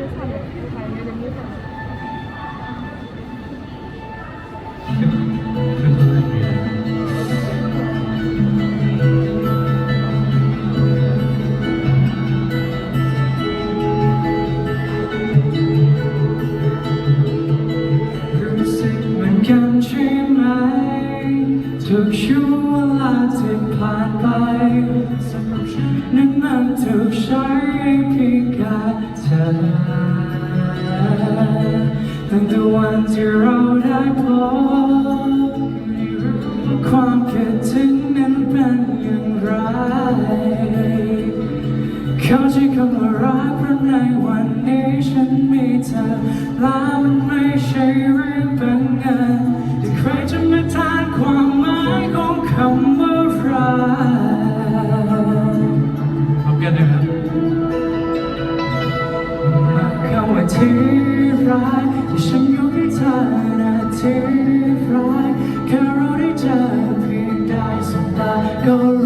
就饭嘞看人家这米饭 ช่วงเวลาที่ผ่านไปนั้นมันถูกใช้เพียงแค่เธอแตั้งแต่วันที่เราได้พบความคิดถึงนั้นเป็นอย่างไรเขาใจคำว่ารักเพราะในวันนี้ฉันมีเธอและมันไม่ใช่ ร้ายที่ฉันยกให้เธอนาทีร้ายแค่เราได้เจอเพียงได้สบตาก็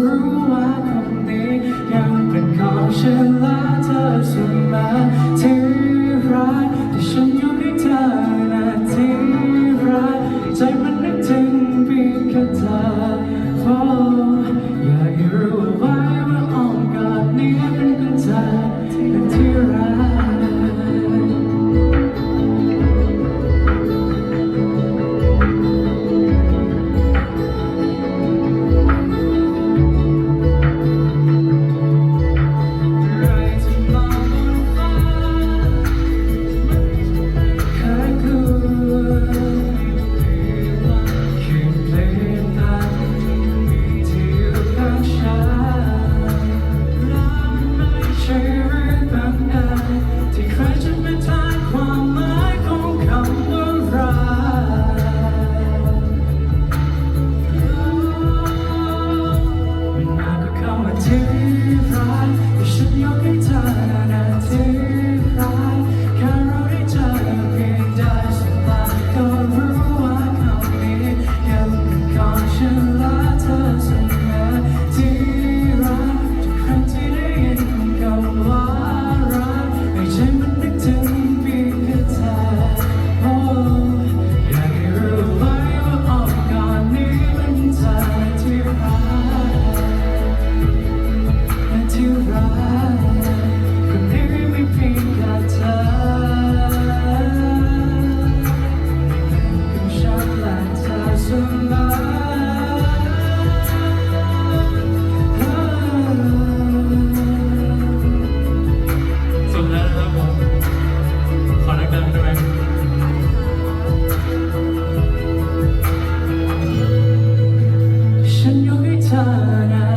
เธอนะ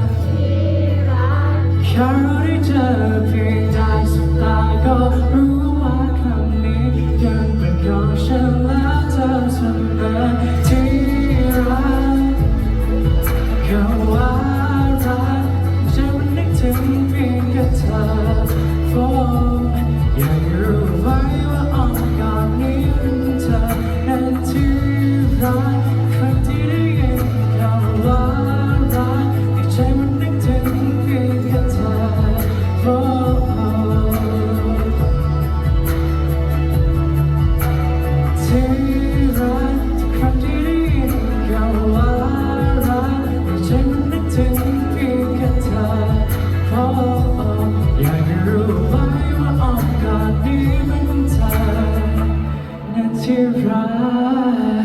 แค่รู้ได้เธอเพียงได้สบตาก็รู้ว่าคำนี้ยังเป็นของฉันและเธอเสมอที่รักก็ว่ารักฉันนึกถึงเพียงแค่เธอ for อยากรู้ไหม and.